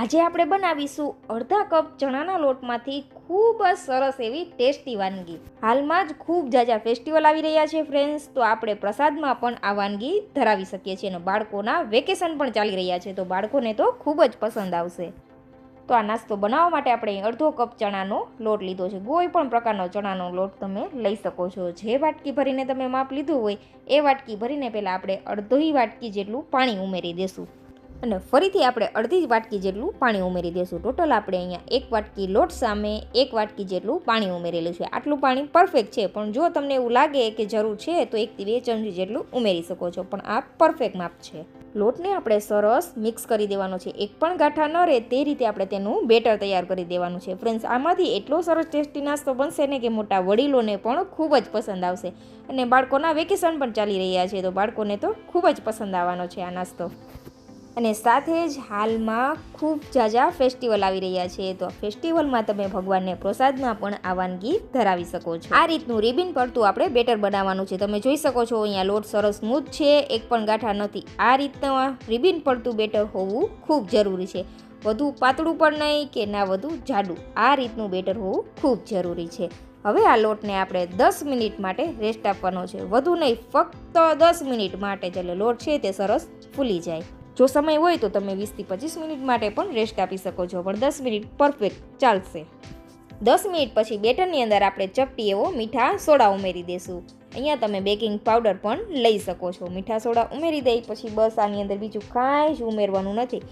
આજે આપણે બનાવીશું અડધા કપ ચણાના લોટમાંથી ખૂબ જ સરસ એવી ટેસ્ટી વાનગી. હાલમાં જ ખૂબ જાજા ફેસ્ટિવલ આવી રહ્યા છે ફ્રેન્ડ્સ તો આપણે પ્રસાદમાં પણ આ વાનગી ધરાવી શકીએ છીએ અને બાળકોના વેકેશન પણ ચાલી રહ્યા છે, તો બાળકોને તો ખૂબ જ પસંદ આવશે. તો આ નાસ્તો બનાવવા માટે આપણે અડધો કપ ચણાનો લોટ લીધો છે. કોઈ પણ પ્રકારનો ચણાનો લોટ તમે લઈ શકો છો. જે વાટકી ભરીને તમે માપ લીધું હોય, એ વાટકી ભરીને પહેલાં આપણે અડધી વાટકી જેટલું પાણી ઉમેરી દેશું. અને ફરીથી આપણે અડધી વાટકી જેટલું પાણી ઉમેરી દઈશું. ટોટલ આપણે અહીંયા એક વાટકી લોટ સામે એક વાટકી જેટલું પાણી ઉમેરેલું છે. આટલું પાણી પરફેક્ટ છે, પણ જો તમને એવું લાગે કે જરૂર છે, તો એકથી બે ચમચી જેટલું ઉમેરી શકો છો. પણ આ પરફેક્ટ માપ છે. લોટને આપણે સરસ મિક્સ કરી દેવાનો છે. એક પણ ગાંઠા ન રહે તે રીતે આપણે તેનું બેટર તૈયાર કરી દેવાનું છે. ફ્રેન્ડ્સ આમાંથી એટલો સરસ ટેસ્ટી નાસ્તો બનશે ને કે મોટા વડીલોને પણ ખૂબ જ પસંદ આવશે. અને બાળકોના વેકેશન પણ ચાલી રહ્યા છે, તો બાળકોને તો ખૂબ જ પસંદ આવવાનો છે આ નાસ્તો. અને સાથે જ હાલમાં ખૂબ જાજા ફેસ્ટિવલ આવી રહ્યા છે. તો ફેસ્ટિવલમાં તમે ભગવાનને પ્રસાદમાં પણ આ વાનગી ધરાવી શકો છો. આ રીતનું રિબિન પડતું આપણે બેટર બનાવવાનું છે. તમે જોઈ શકો છો, અહીંયા લોટ સરસ સ્મૂથ છે, એક પણ ગાંઠા નથી. આ રીતના રિબિન પડતું બેટર હોવું ખૂબ જરૂરી છે. વધુ પાતળું પણ નહીં કે ના વધુ જાડું. આ રીતનું બેટર હોવું ખૂબ જરૂરી છે. હવે આ લોટને આપણે દસ મિનિટ માટે રેસ્ટ આપવાનો છે. વધુ નહીં, ફક્ત દસ મિનિટ માટે. જ લોટ છે તે સરસ ફૂલી જાય. જો સમય હોય તો તમે વીસથી પચીસ મિનિટ માટે પણ રેસ્ટ આપી શકો છો. પણ દસ મિનિટ પરફેક્ટ ચાલશે. દસ મિનિટ પછી બેટરની અંદર આપણે ચપટી એવો મીઠા સોડા ઉમેરી દઈશું અહીંયા તમે બેકિંગ પાવડર પણ લઈ શકો છો. મીઠા સોડા ઉમેરી દઈ પછી બસ આની અંદર બીજું કાંઈ જ ઉમેરવાનું નથી.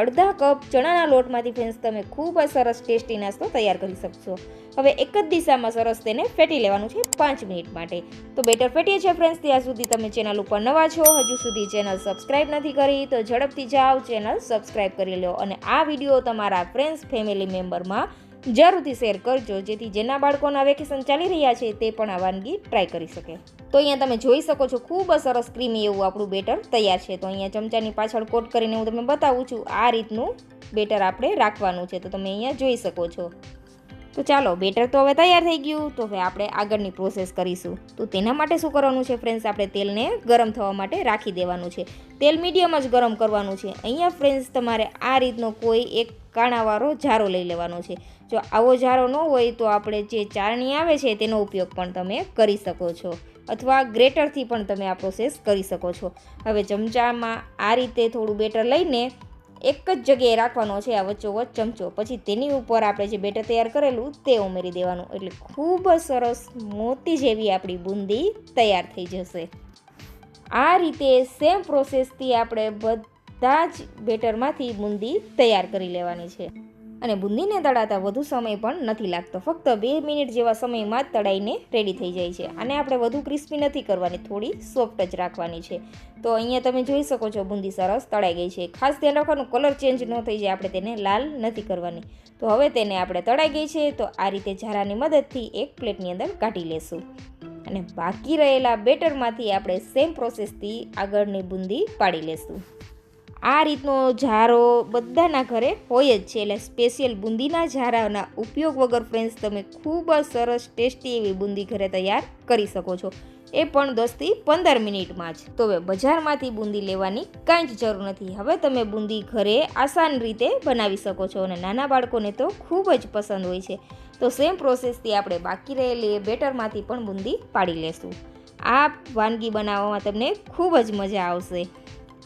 અડધા કપ ચણાના લોટમાંથી ફ્રેન્ડ્સ તમે ખૂબ જ સરસ ટેસ્ટી નાસ્તો તૈયાર કરી શકશો. હવે એક જ દિશામાં સરસ તેને ફેટી લેવાનું છે પાંચ મિનિટ માટે. તો બેટર ફેટીએ છે ફ્રેન્ડ્સ ત્યાં સુધી તમે ચેનલ ઉપર નવા છો, હજુ સુધી ચેનલ સબસ્ક્રાઈબ નથી કરી, તો ઝડપથી જાઓ ચેનલ સબસ્ક્રાઈબ કરી લો અને આ વીડિયો તમારા ફ્રેન્ડ્સ ફેમિલી મેમ્બરમાં જરૂરથી શેર કરજો, જેથી જેના બાળકોના વેકેશન ચાલી રહ્યા છે તે પણ આ વાનગી ટ્રાય કરી શકે. તો અહીંયા તમે જોઈ શકો છો, ખૂબ જ સરસ ક્રીમી એવું આપણું બેટર તૈયાર છે. તો અહીંયા ચમચાની પાછળ કોટ કરીને હું તમને બતાવું છું, આ રીતનું બેટર આપણે રાખવાનું છે. તો તમે અહીંયા જોઈ શકો છો. તો ચાલો, બેટર તો હવે તૈયાર થઈ ગયું. તો હવે આપણે આગળની પ્રોસેસ કરીશું. તો તેના માટે શું કરવાનું છે ફ્રેન્ડ્સ આપણે તેલને ગરમ થવા માટે રાખી દેવાનું છે. તેલ મીડિયમ જ ગરમ કરવાનું છે. અહીંયા ફ્રેન્ડ્સ તમારે આ રીતનો કોઈ એક કાણાવાળો જારો લઈ લેવાનો છે. જો આવો જારો ન હોય, તો આપણે જે ચારણી આવે છે, તેનો ઉપયોગ પણ તમે કરી શકો છો. અથવા ગ્રેટરથી પણ તમે આ પ્રોસેસ કરી શકો છો. હવે ચમચામાં આ રીતે થોડું બેટર લઈને એક જ જગ્યાએ રાખવાનો છે આ વચ્ચોવચ્ચ ચમચો. પછી તેની ઉપર આપણે જે બેટર તૈયાર કરેલું તે ઉમેરી દેવાનું. એટલે ખૂબ જ સરસ મોતી જેવી આપણી બુંદી તૈયાર થઈ જશે. આ રીતે સેમ પ્રોસેસથી આપણે બધા જ બેટરમાંથી બુંદી તૈયાર કરી લેવાની છે. અને બુંદીને તળાતા વધુ સમય પણ નથી લાગતો. ફક્ત બે મિનિટ જેવા સમયમાં જ તળાઈને રેડી થઈ જાય છે. અને આપણે વધુ ક્રિસ્પી નથી કરવાની, થોડી સોફ્ટ જ રાખવાની છે. તો અહીંયા તમે જોઈ શકો છો બુંદી સરસ તળાઈ ગઈ છે. ખાસ ધ્યાન રાખવાનું કલર ચેન્જ ન થઈ જાય, આપણે તેને લાલ નથી કરવાની. તો હવે તેને આપણે તળાઈ ગઈ છે. તો આ રીતે ઝારાની મદદથી એક પ્લેટની અંદર કાઢી લેશું. અને બાકી રહેલા બેટરમાંથી આપણે સેમ પ્રોસેસથી આગળની બુંદી પાડી લેશું. આ રીતનો ઝારો બધાના ઘરે હોય જ છે. એટલે સ્પેશિયલ બુંદીના ઝારાના ઉપયોગ વગર ફ્રેન્ડ્સ તમે ખૂબ જ સરસ ટેસ્ટી એવી બુંદી ઘરે તૈયાર કરી શકો છો. એ પણ દસથી પંદર મિનિટમાં જ. તો હવે બજારમાંથી બુંદી લેવાની કાંઈ જ જરૂર નથી. હવે તમે બુંદી ઘરે આસાન રીતે બનાવી શકો છો અને નાના બાળકોને તો ખૂબ જ પસંદ હોય છે. તો સેમ પ્રોસેસથી આપણે બાકી રહેલી બેટરમાંથી પણ બુંદી પાડી લેશું. આ વાનગી બનાવવામાં તમને ખૂબ જ મજા આવશે.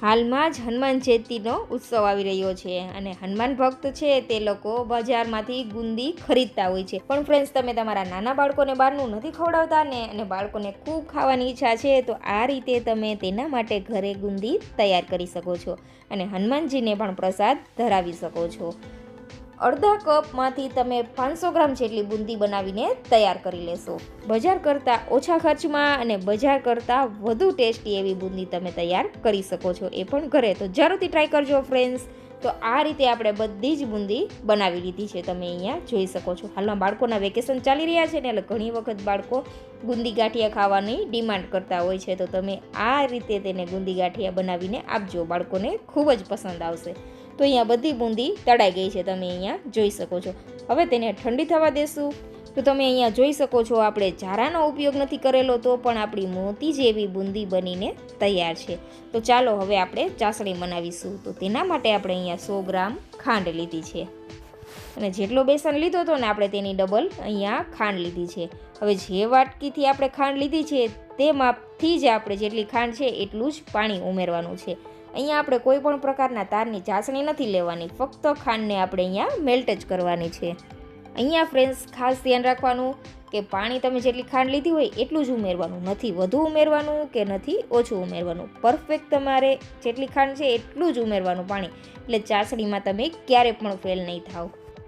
હાલમાં જ હનુમાન જયંતીનો ઉત્સવ આવી રહ્યો છે અને હનુમાન ભક્ત છે તે લોકો બજારમાંથી ગુંદી ખરીદતા હોય છે. પણ ફ્રેન્ડ્સ તમે તમારા નાના બાળકોને બહારનું નથી ખવડાવતા ને અને બાળકોને ખૂબ ખાવાની ઈચ્છા છે, તો આ રીતે તમે તેના માટે ઘરે ગુંદી તૈયાર કરી શકો છો અને હનુમાનજીને પણ પ્રસાદ ધરાવી શકો છો. અડધા કપમાંથી તમે પાંચસો ગ્રામ જેટલી બુંદી બનાવીને તૈયાર કરી લેશો. બજાર કરતાં ઓછા ખર્ચમાં અને બજાર કરતાં વધુ ટેસ્ટી એવી બુંદી તમે તૈયાર કરી શકો છો એ પણ ઘરે. તો જરૂરથી ટ્રાય કરજો ફ્રેન્ડ્સ તો આ રીતે આપણે બધી જ બુંદી બનાવી લીધી છે તમે અહીંયા જોઈ શકો છો. હાલમાં બાળકોના વેકેશન ચાલી રહ્યા છે ને એટલે ઘણી વખત બાળકો ગુંદી ગાંઠિયા ખાવાની ડિમાન્ડ કરતા હોય છે. તો તમે આ રીતે તેને ગુંદી ગાંઠિયા બનાવીને આપજો. બાળકોને ખૂબ જ પસંદ આવશે. તો અહીંયા બધી બુંદી તળાઈ ગઈ છે તમે અહીંયા જોઈ શકો છો. હવે તેને ઠંડી થવા દેશું. તો તમે અહીંયા જોઈ શકો છો આપણે ઝારાનો ઉપયોગ નથી કરેલો તો પણ આપણી મોતી જેવી બુંદી બનીને તૈયાર છે. તો ચાલો હવે આપણે ચાસણી બનાવીશું. તો તેના માટે આપણે અહીંયા સો ગ્રામ ખાંડ લીધી છે. અને જેટલો બેસન લીધો હતો ને આપણે તેની ડબલ અહીંયા ખાંડ લીધી છે. હવે જે વાટકીથી આપણે ખાંડ લીધી છે તે માપથી જ આપણે જેટલી ખાંડ છે એટલું જ પાણી ઉમેરવાનું છે. અહીંયા આપણે કોઈ પણ પ્રકારના તારની ચાસણી નથી લેવાની. ફક્ત ખાંડને આપણે અહીંયા મેલ્ટ જ કરવાની છે. અહીંયા ફ્રેન્ડ્સ ખાસ ધ્યાન રાખવાનું કે પાણી તમે જેટલી ખાંડ લીધી હોય એટલું જ ઉમેરવાનું. નથી વધુ ઉમેરવાનું કે નથી ઓછું ઉમેરવાનું. પરફેક્ટ તમારે જેટલી ખાંડ છે એટલું જ ઉમેરવાનું પાણી. એટલે ચાસણીમાં તમે ક્યારે પણ ફેલ નહીં થાવ.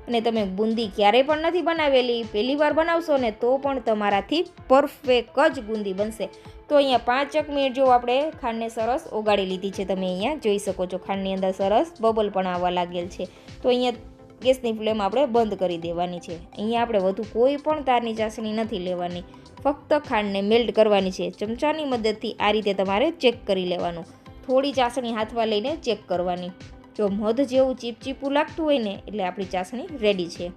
અને તમે બુંદી ક્યારેય પણ નથી બનાવેલી. પહેલી વાર બનાવશો ને તો પણ તમારાથી પરફેક્ટ જ બુંદી બનશે. તો અહીંયા પાંચક મિનિટ જો આપણે ખાંડને સરસ ઓગાળી લીધી છે. તમે અહીંયા જોઈ શકો છો ખાંડની અંદર સરસ બબલ પણ આવવા લાગેલ છે. તો અહીંયા ગેસની ફ્લેમ આપણે બંધ કરી દેવાની છે. અહીંયા આપણે વધુ કોઈ પણ તારની ચાસણી નથી લેવાની. ફક્ત ખાંડને મેલ્ટ કરવાની છે. ચમચાની મદદથી આ રીતે તમારે ચેક કરી લેવાનું. થોડી ચાસણી હાથમાં લઈને ચેક કરવાની. જો મધ જેવું ચીપચીપું લાગતું હોય ને, એટલે આપણી ચાસણી રેડી છે.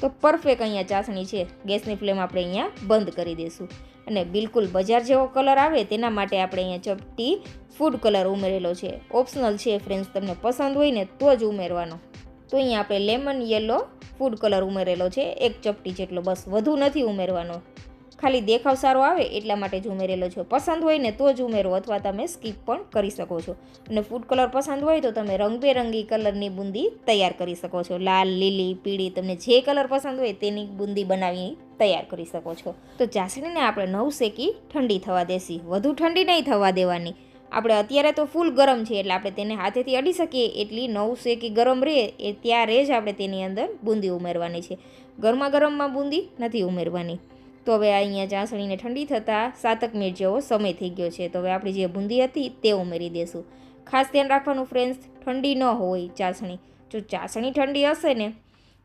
તો પરફેક્ટ અહીંયા ચાસણી છે. ગેસની ફ્લેમ આપણે અહીંયા બંધ કરી દઈશું. અને બિલકુલ બજાર જેવો કલર આવે, તેના માટે આપણે અહીંયા ચપટી ફૂડ કલર ઉમેરેલો છે. ઓપ્શનલ છે ફ્રેન્ડ્સ તમને પસંદ હોય ને, તો જ ઉમેરવાનો. તો અહીંયા આપણે લેમન યલો ફૂડ કલર ઉમેરેલો છે. એક ચપટી જેટલો બસ વધુ નથી ઉમેરવાનો. ખાલી દેખાવ સારો આવે એટલા માટે જ ઉમેરેલો છે. પસંદ હોય ને તો જ ઉમેરો અથવા તમે સ્કીપ પણ કરી શકો છો. અને ફૂડ કલર પસંદ હોય તો તમે રંગબેરંગી કલરની બુંદી તૈયાર કરી શકો છો. લાલ, લીલી, પીળી, તમને જે કલર પસંદ હોય તેની બુંદી બનાવી તૈયાર કરી શકો છો. તો ચાસણીને આપણે નવ શેકી ઠંડી થવા દેસી વધુ ઠંડી નહીં થવા દેવાની. આપણે અત્યારે તો ફૂલ ગરમ છે એટલે આપણે તેને હાથેથી અડી શકીએ. એટલી નવ શેકી ગરમ રહે એ ત્યારે જ આપણે તેની અંદર બુંદી ઉમેરવાની છે. ગરમા ગરમમાં બુંદી નથી ઉમેરવાની. તો હવે અહીંયા ચાસણીને ઠંડી થતાં સાતક મિનિટ જેવો સમય થઈ ગયો છે. તો હવે આપણી જે બુંદી હતી તે ઉમેરી દેશું. ખાસ ધ્યાન રાખવાનું ફ્રેન્ડ્સ ઠંડી ન હોય ચાસણી જો ચાસણી ઠંડી હશે ને,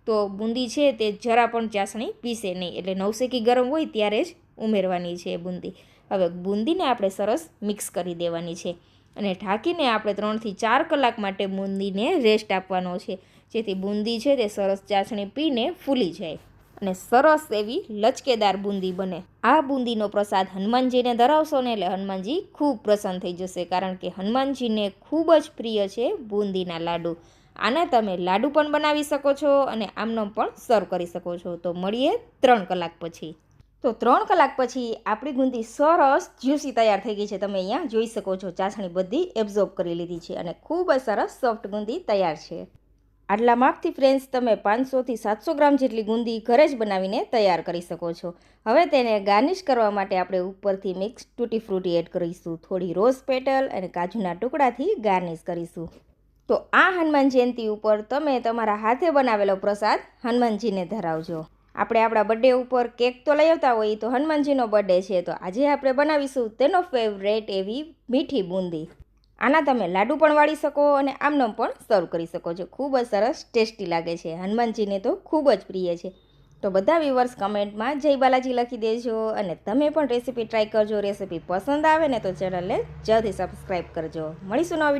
તો બુંદી છે તે જરા પણ ચાસણી પીસે નહીં. એટલે નવસેકી ગરમ હોય ત્યારે જ ઉમેરવાની છે બુંદી. હવે બુંદીને આપણે સરસ મિક્સ કરી દેવાની છે. અને ઢાંકીને આપણે ત્રણથી ચાર કલાક માટે બુંદીને રેસ્ટ આપવાનો છે. જેથી બુંદી છે તે સરસ ચાસણી પીને ફૂલી જાય. અને સરસ એવી લચકેદાર બુંદી બને. આ બુંદીનો પ્રસાદ હનુમાનજીને ધરાવશો ને એટલે હનુમાનજી ખૂબ પ્રસન્ન થઈ જશે, કારણ કે હનુમાનજીને ખૂબ જ પ્રિય છે બુંદીના લાડુ. આને તમે લાડુ પણ બનાવી શકો છો અને આમનો પણ સર્વ કરી શકો છો. તો મળીએ ત્રણ કલાક પછી. તો ત્રણ કલાક પછી આપણી ગુંદી સરસ જ્યુસી તૈયાર થઈ ગઈ છે. તમે અહીંયા જોઈ શકો છો, ચાસણી બધી એબ્ઝોર્બ કરી લીધી છે અને ખૂબ જ સરસ સોફ્ટ ગુંદી તૈયાર છે. આટલા માપથી ફ્રેન્ડ્સ તમે પાંચસોથી સાતસો ગ્રામ જેટલી ગુંદી ઘરે જ બનાવીને તૈયાર કરી શકો છો. હવે તેને ગાર્નિશ કરવા માટે આપણે ઉપરથી મિક્સ ટૂટી ફ્રૂટી એડ કરીશું. થોડી રોઝ પેટલ અને કાજુના ટુકડાથી ગાર્નિશ કરીશું. તો આ હનુમાન જયંતિ ઉપર તમે તમારા હાથે બનાવેલો પ્રસાદ હનુમાનજીને ધરાવજો. આપણે આપણા બર્થડે ઉપર કેક તો લઈ આવતા હોઈએ તો હનુમાનજીનો બર્થડે છે, તો આજે આપણે બનાવીશું તેનો ફેવરેટ એવી મીઠી બુંદી. આના તમે લાડુ પણ વાળી શકો અને આમનમ પણ સર્વ કરી શકો છો. ખૂબ જ સરસ ટેસ્ટી લાગે છે. હનુમાનજીને તો ખૂબ જ પ્રિય છે. તો બધા વ્યુવર્સ કમેન્ટમાં જય બાલાજી લખી દેજો અને તમે પણ રેસીપી ટ્રાય કરજો. રેસીપી પસંદ આવે ને તો ચેનલને જલ્દી સબસ્ક્રાઈબ કરજો. મળીશું નવા